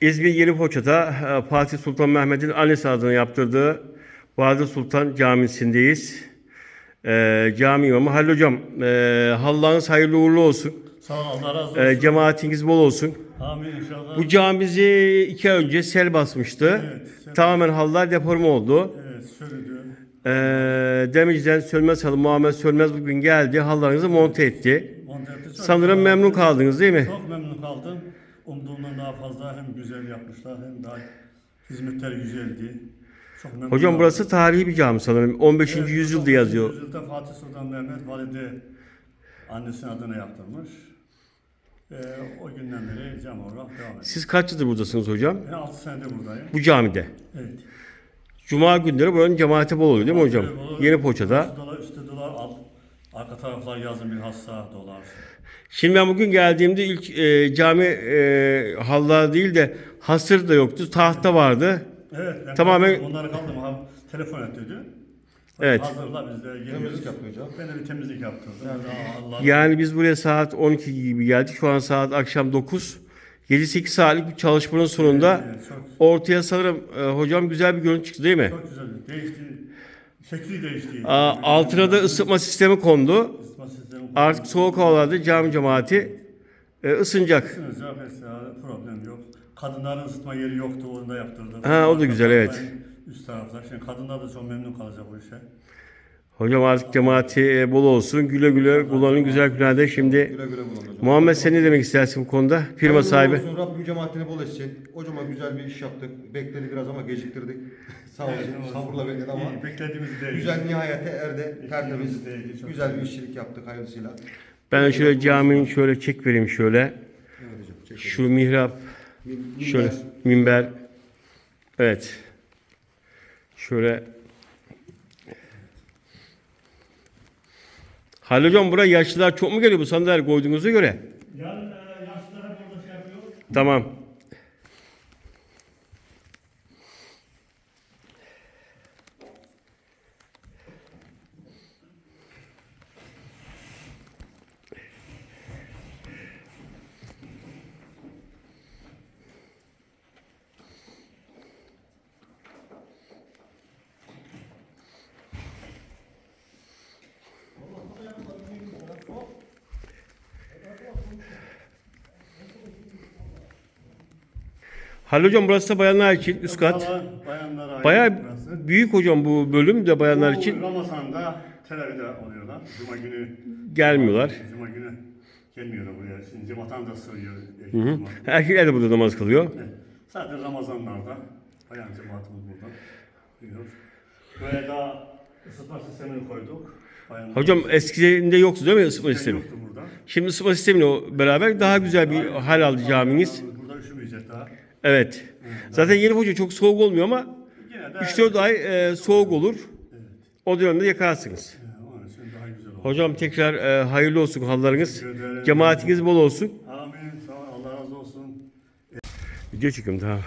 İzmir Yeni Foça'da e, Fatih Sultan Mehmet'in annesi adına yaptırdığı Valide Sultan Camisi'ndeyiz. E, cami imamı Halil Hocam, e, Allah'ınız hayırlı uğurlu olsun. Sağ ol, Allah razı olsun. E, cemaatiniz bol olsun. Amin inşallah. Bu camimizi iki ay önce sel basmıştı. Evet, sel- Tamamen halılar deforme oldu. Evet, şöyle diyor. E, Demirci'den Sönmez Halı Muhammed Sönmez bugün geldi. Halılarınızı monte etti. Monte etti. Çok Sanırım güzel. memnun kaldınız değil mi? Çok memnun kaldım. Umduğumdan daha fazla hem güzel yapmışlar hem daha hizmetler güzeldi. Çok memnun Hocam kaldım. burası tarihi bir cami sanırım. 15. Evet, yüzyılda 19. yazıyor. Yüzyılda Fatih Sultan Mehmet valide annesinin adına yaptırmış. Ee, o günden beri cam olarak devam ediyor. Siz kaç yıldır buradasınız hocam? Ben 6 senedir buradayım. Bu camide. Evet. Cuma günleri buranın cemaati bol oluyor değil mi hocam? Yeni Poça'da. Üstü dolar, üstü dolar, alt, arka taraflar yazın bir hassa dolar. Şimdi ben bugün geldiğimde ilk e, cami e, halılar değil de hasır da yoktu. Tahta vardı. Evet. Ben Tamamen- kaldım, Onları kaldım. Ha, telefon et dedi. Evet. Hazırla biz de geliyoruz. Temizlik yaptı hocam. Ben de bir temizlik yaptırdım. Allah Yani biz buraya saat 12 gibi geldik. Şu an saat akşam 9. 7-8 saatlik bir çalışmanın sonunda Evet, çok, ortaya sanırım e, hocam güzel bir görüntü çıktı değil mi? çok güzel. Değişti. Şekli değişti. Aa, altına da ısıtma sistemi kondu. Isıtma sistemi. Artık soğuk havalarda cami cemaati e, ısınacak. Mesela problem yok. Kadınların ısıtma yeri yoktu, onu da yaptırdık. Ha, o da güzel, evet. Üst taraflar. Şimdi kadınlar da çok memnun kalacak bu işe. Hocam artık cemaati e, bol olsun. Güle güle kullanın güzel günlerde. Şimdi Güle güle kullanın hocam. Muhammed sen ne demek istersin bu konuda? Firma Hayırlı sahibi. olsun, Rabbim cemaatini bol etsin. Hocama güzel bir iş yaptık. Bekledi biraz ama geciktirdik. Sağ olsun. Sabırla bekledi ama. İyi, beklediğimiz değil. Güzel nihayete erdi. Tertemiz. Güzel bir işçilik yaptık hayırlısıyla. Ben şöyle caminin şöyle çek vereyim şöyle. Evet hocam. Çekelim. Şu mihrap, Min- şöyle minber. minber. Evet. Şöyle. Halil hocam buraya yaşlılar çok mu geliyor bu sandalye koyduğunuza göre? Yarın e, yaşlılara burada şey yapıyor. Tamam. Halil hocam burası da bayanlar için üst kat. Bayanlara ait Bayağı burası. büyük hocam bu bölüm de bayanlar Bu için Ramazan'da Tel Aviv'de oluyorlar. Cuma günü gelmiyorlar. Cuma günü gelmiyorlar buraya. Şimdi vatan da sığıyor. Hı hı. Erkekler de burada namaz kılıyor. Zaten Ramazanlarda bayan cemaatimiz burada. Diyor. Böyle daha ısıtma sistemini koyduk. Bayanlar Hocam eskide yoktu değil mi ısıtma Sistem sistemi? yoktu burada. Şimdi ısıtma sistemiyle beraber daha güzel bir hal aldı caminiz. Burada üşümeyecek daha. Evet. Zaten yeni hoca çok soğuk olmuyor ama Yine de 3-4 ay e, soğuk olur. O dönemde oldu. Hocam tekrar e, hayırlı olsun hallarınız. Cemaatiniz bol olsun. Amin. Sağ. Allah razı olsun. Video çekiyorum tamam.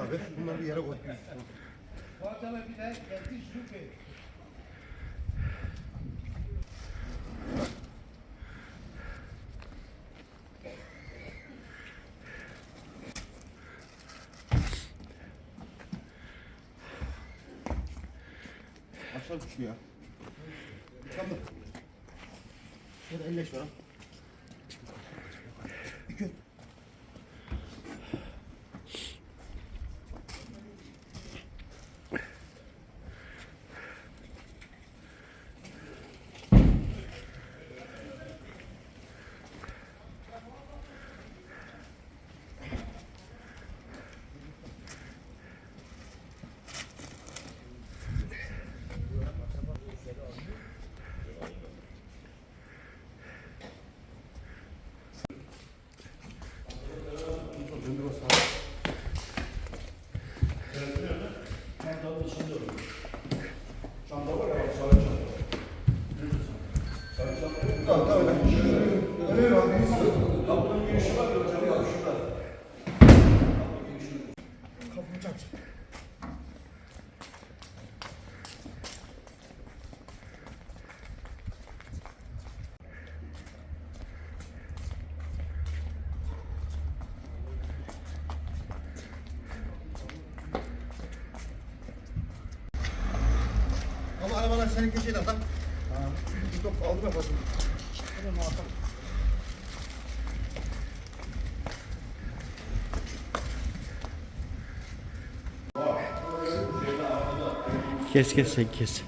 Abi. Bunları bir yere koy. Aşağı düşüyor ya. Tamam. Şöyle elleş var. Arabalar senin keçeyle adam. Bir top aldı kafasını. Kes kes sen kes.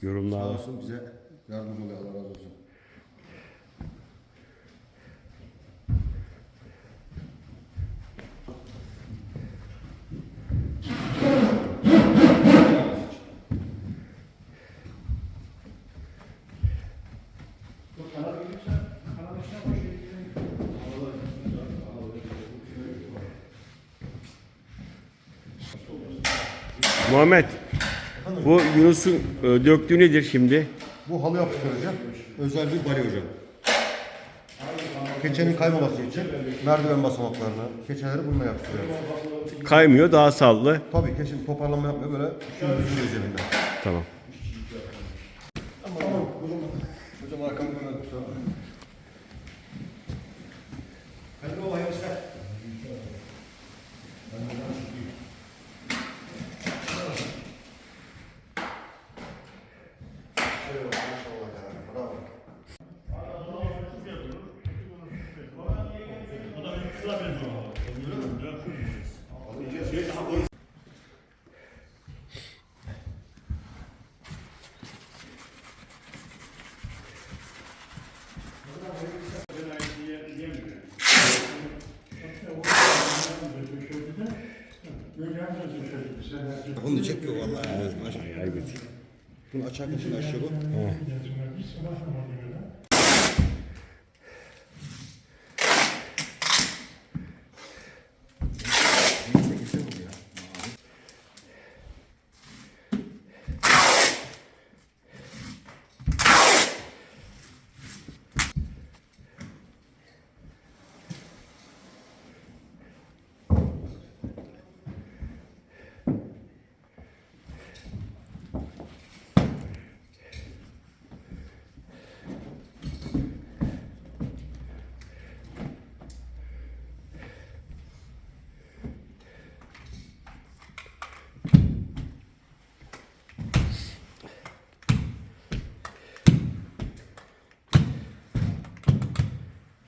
Sağ Yorumlar. olsun bize yardımcı oluyor. Allah razı olsun. Muhammed. Bu Yunus'un e, döktüğü nedir şimdi? Bu halı yapıştırıcı. Özel bir bari hocam. Keçenin kaymaması için merdiven basamaklarını, keçeleri bununla yapıştırıyoruz. Kaymıyor, daha sağlıklı. Tabii keçin toparlanma yapmıyor böyle şunu üzerinde. Tamam. Tamam. Hocam, hocam arkamı dönelim. Hadi baba hayırlı işler. Maşallah ya. Bravo. O da bir kısa benziyor. Bunu da çekiyor vallahi. Maşallah. Bunu açarken şimdi aşağı bu.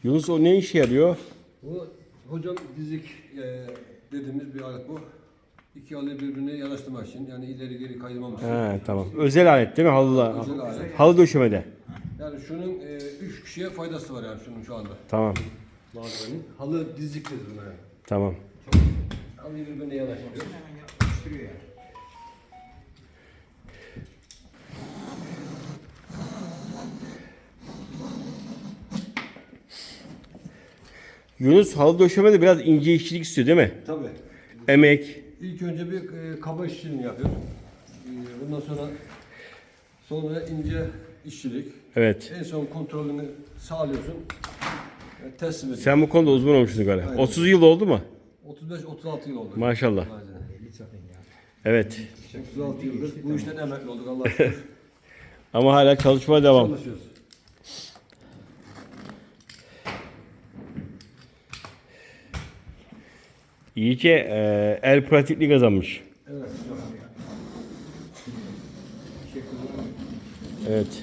Yunus o ne işe yarıyor? Bu hocam dizik e, dediğimiz bir alet bu. İki halı birbirine yanaştırmak için yani ileri geri kaydırmamak için. He tamam. Özel alet değil mi halılar? Özel alet. Halı döşemede. Yani şunun e, üç kişiye faydası var yani şunun şu anda. Tamam. Malzemenin. Halı dizik deriz buna yani. Tamam. Halıyı birbirine yanaştırıyor. Yunus halı döşemede biraz ince işçilik istiyor değil mi? Tabii. Emek. İlk önce bir e, kaba işçiliğini yapıyoruz. E, bundan sonra sonra ince işçilik. Evet. En son kontrolünü sağlıyorsun. E, teslim ediyorsun. Sen bu konuda uzman olmuşsun galiba. Aynen. 30 yıl oldu mu? 35-36 yıl oldu. Maşallah. Aynen. Evet. 36 yıldır bu işten emekli olduk Allah'a şükür. Ama hala çalışmaya devam. Çalışıyoruz. İyice e, el pratikli kazanmış. Evet. İyi.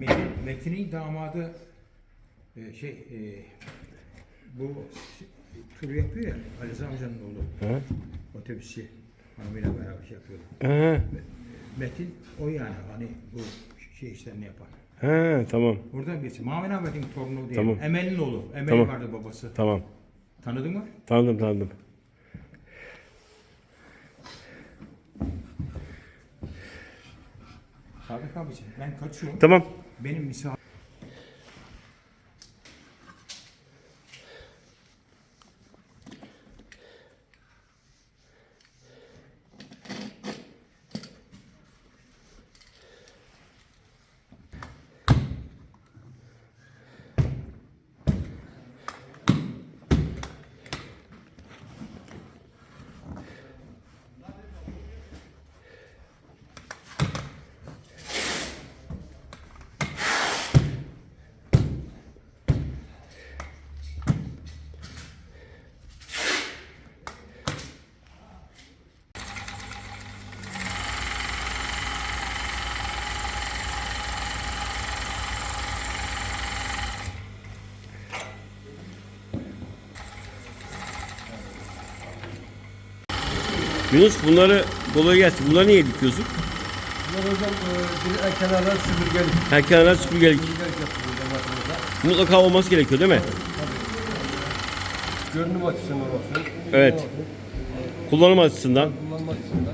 Metin, Metin'in damadı e, şey e, bu tur yapıyor ya Ali amcanın oğlu. Ha? Otobüsçi hanımıyla beraber şey yapıyorlar. Ha, Metin o yani hani bu şey işlerini yapan. ha, tamam. Oradan birisi. Mamin Ahmet'in torunu değil. Tamam. Emel'in oğlu. Emel Tamam. vardı babası. Tamam. Tanıdın mı? Tanıdım tanıdım. Sadık abicim ben kaçıyorum. Tamam. Benim misafir Yunus bunları kolay gelsin. Bunları niye dikiyorsun? Bunlar hocam e, bir kenarlar süpürgelik. Her kenara süpürgelik. Süpürgelik yapıyoruz hocam makinede. Mutlaka olması gerekiyor değil mi? Görünüm açısından olsun. Evet. Kullanım açısından. Kullanma açısından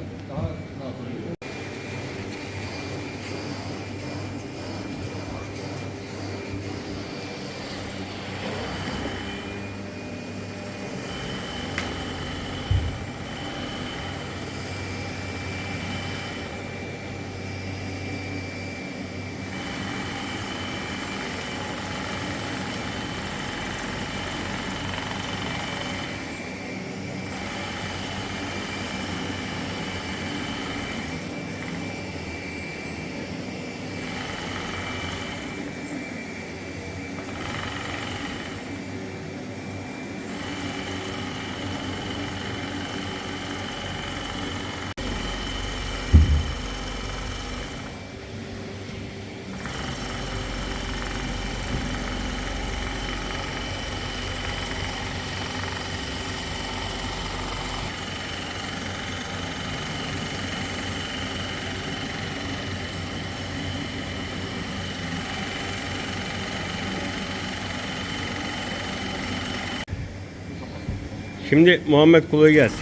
Şimdi Muhammed kolay gelsin.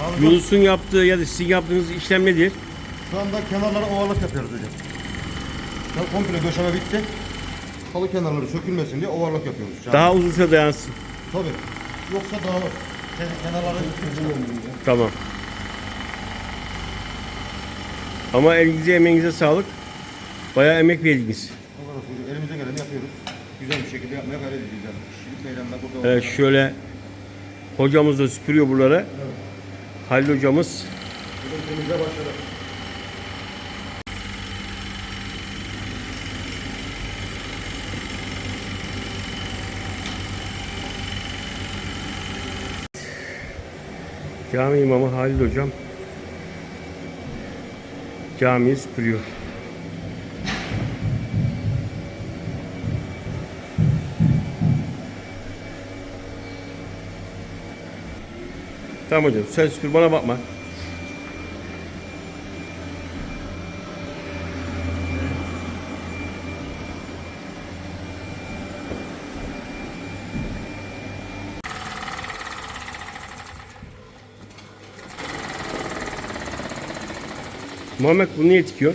Abi, Yunus'un yaptığı ya da sizin yaptığınız işlem nedir? Şu anda kenarlara ovalık yapıyoruz hocam. An komple döşeme bitti. Halı kenarları sökülmesin diye ovarlık yapıyoruz şu. Daha uzun süre dayansın. Tabii. Yoksa dağılır. Ken- Kenarları Tamam. Ama elinize emeğinize sağlık. Bayağı emek verdiniz. Elimize geleni yapıyoruz. Güzel bir şekilde yapmaya gayret edeceğiz. Şirik meydanda burada Evet, şöyle hocamız da süpürüyor buraları. Halil hocamız. Cami imamı Halil hocam camiyi süpürüyor. Tamam hocam sen süpür bana bakma. Muhammed bunu niye dikiyor?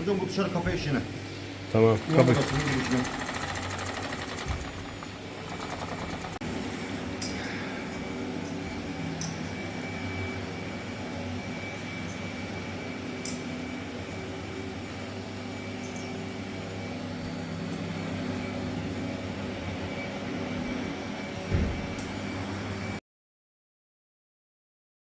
Hocam bu dışarı kapı işine. Tamam. Kapı.